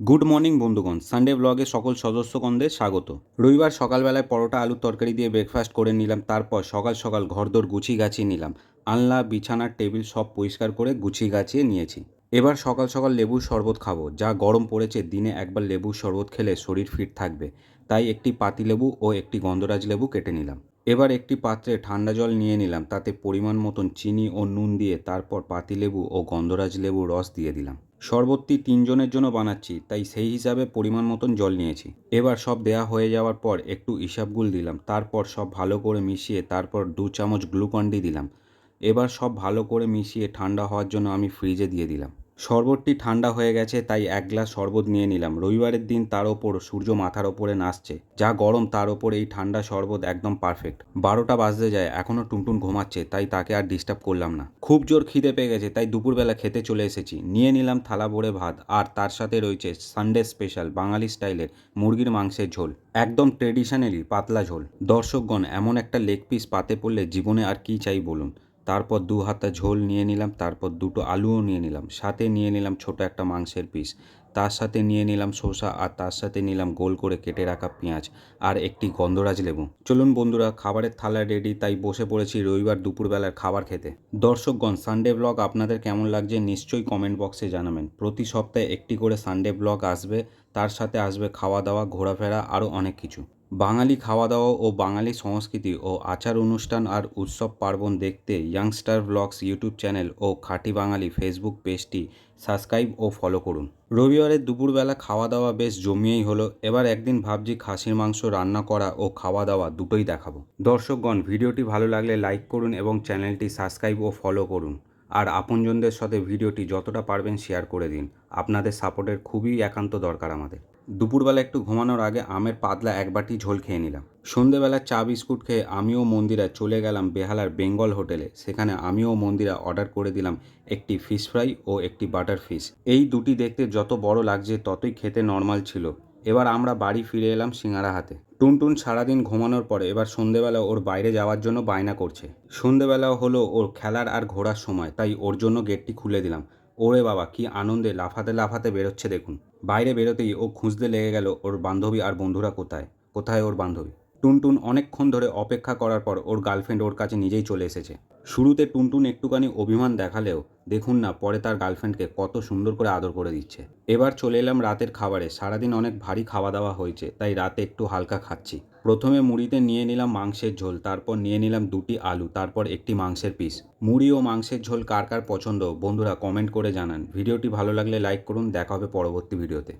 Good morning বন্ধুগণ, Sunday ব্লগে সকল সদস্যগণদের স্বাগত। রবিবার সকালবেলায় পরোটা, আলুর তরকারি দিয়ে ব্রেকফাস্ট করে নিলাম, তারপর সকাল সকাল ঘরদোর গুছিয়ে গাছিয়ে নিলাম। আনলা বিছানার টেবিল সব পরিষ্কার করে গুছিয়ে গাছিয়ে নিয়েছি। এবার সকাল সকাল লেবুর শরবত খাব। যা গরম পড়েছে, দিনে একবার লেবুর শরবত খেলে শরীর ফিট থাকবে। তাই একটি পাতিলেবু ও একটি গন্ধরাজ লেবু কেটে নিলাম। এবার একটি পাত্রে ঠান্ডা জল নিয়ে নিলাম, তাতে পরিমাণ মতন চিনি ও নুন দিয়ে তারপর পাতিলেবু ও গন্ধরাজ লেবু রস দিয়ে দিলাম। শরবতটি তিনজনের জন্য বানাচ্ছি, তাই সেই হিসাবে পরিমাণ মতন জল নিয়েছি। এবার সব দেয়া হয়ে যাওয়ার পর একটু হিসাবগুল দিলাম, তারপর সব ভালো করে মিশিয়ে তারপর দু চামচ গ্লুকন্ডি দিলাম। এবার সব ভালো করে মিশিয়ে ঠান্ডা হওয়ার জন্য আমি ফ্রিজে দিয়ে দিলাম। শরবতটি ঠান্ডা হয়ে গেছে, তাই এক গ্লাস শরবত নিয়ে নিলাম। রবিবারের দিন তার ওপর, সূর্য মাথার ওপরে নাচছে। যা গরম, তার ওপর এই ঠান্ডা শরবত একদম পারফেক্ট বারোটা বাজতে যায়, এখনও টুনটুন ঘুমাচ্ছে, তাই তাকে আর ডিস্টার্ব করলাম না। খুব জোর খিদে পেয়ে গেছে, তাই দুপুরবেলা খেতে চলে এসেছি। নিয়ে নিলাম থালা ভরে ভাত, আর তার সাথে রয়েছে সানডে স্পেশাল বাঙালি স্টাইলের মুরগির মাংসের ঝোল। একদম ট্রেডিশনালি পাতলা ঝোল। দর্শকগণ, এমন একটা লেগ পিস পাতে পড়লে জীবনে আর কি চাই বলুন? তারপর দু হাতা ঝোল নিয়ে নিলাম, তারপর দুটো আলুও নিয়ে নিলাম, সাথে নিয়ে নিলাম ছোট একটা মাংসের পিস, তার সাথে নিয়ে নিলাম শসা আর তার সাথে নিলাম গোল করে কেটে রাখা পেঁয়াজ আর একটি গন্ধরাজ লেবু। চলুন বন্ধুরা, খাবারের থালা রেডি তাই বসে পড়েছি রবিবার দুপুরবেলার খাবার খেতে। দর্শকগণ সানডে ব্লগ আপনাদের কেমন লাগছে নিশ্চয়ই কমেন্ট বক্সে জানাবেন। প্রতি সপ্তাহে একটি করে সানডে ব্লগ আসবে, তার সাথে আসবে খাওয়া দাওয়া ঘোরাফেরা, আরও অনেক কিছু। বাঙালি খাওয়া দাওয়া ও বাঙালি সংস্কৃতি ও আচার অনুষ্ঠান আর উৎসব পার্বণ দেখতে ইয়াংস্টার ব্লগস ইউটিউব চ্যানেল ও খাঁটি বাঙালি ফেসবুক পেজটি সাবস্ক্রাইব ও ফলো করুন। রবিবারের দুপুরবেলা খাওয়া দাওয়া বেশ জমিয়েই হলো। এবার একদিন ভাবছি খাসির মাংস রান্না করা ও খাওয়া দাওয়া দুটোই দেখাবো। দর্শকগণ, ভিডিওটি ভালো লাগলে লাইক করুন এবং চ্যানেলটি সাবস্ক্রাইব ও ফলো করুন। আর আপনজনদের সাথে ভিডিওটি যতটা পারবেন শেয়ার করে দিন। আপনাদের সাপোর্টের খুবই একান্ত দরকার আমাদের। দুপুরবেলা একটু ঘুমানোর আগে আমের পাতলা এক বাটি ঝোল খেয়ে নিলাম। সন্ধেবেলা চা, বিস্কুট খেয়ে আমিও মন্দিরা চলে গেলাম বেহালার বেঙ্গল হোটেলে। সেখানে আমিও মন্দিরা অর্ডার করে দিলাম একটি ফিশ ফ্রাই ও একটি বাটার ফিশ। এই দুটি দেখতে যত বড় লাগছে ততই খেতে নর্মাল ছিল। এবার আমরা বাড়ি ফিরে এলাম সিঙ্গারা হাতে। টুনটুন সারাদিন ঘুমানোর পরে এবার সন্ধেবেলা ওর বাইরে যাওয়ার জন্য বায়না করছে। সন্ধেবেলা হলো ওর খেলার আর ঘোরার সময়, তাই ওর জন্য গেটটি খুলে দিলাম। ওরে বাবা, কি আনন্দে লাফাতে লাফাতে বেরোচ্ছে দেখুন। বাইরে বেরোতেই ও খুঁজতে লেগে গেল ওর বান্ধবী আর বন্ধুরা কোথায়? কোথায় ওর বান্ধবী? টুনটুন অনেকক্ষণ ধরে অপেক্ষা করার পর ওর গার্লফ্রেন্ড ওর কাছে নিজেই চলে এসেছে। শুরুতে টুনটুন একটুখানি অভিমান দেখালেও দেখুন না, পরে তার গার্লফ্রেন্ডকে কত সুন্দর করে আদর করে দিচ্ছে। এবার চলে এলাম রাতের খাবারে, সারাদিন অনেক ভারী খাওয়া দাওয়া হয়েছে, তাই রাতে একটু হালকা খাচ্ছি। প্রথমে মুড়িতে নিয়ে নিলাম মাংসের ঝোল, তারপর নিয়ে নিলাম দুটি আলু, তারপর একটি মাংসের পিস। মুড়ি ও মাংসের ঝোল কার কার পছন্দ, বন্ধুরা কমেন্ট করে জানান। ভিডিওটি ভালো লাগলে লাইক করুন, দেখা হবে পরবর্তী ভিডিওতে।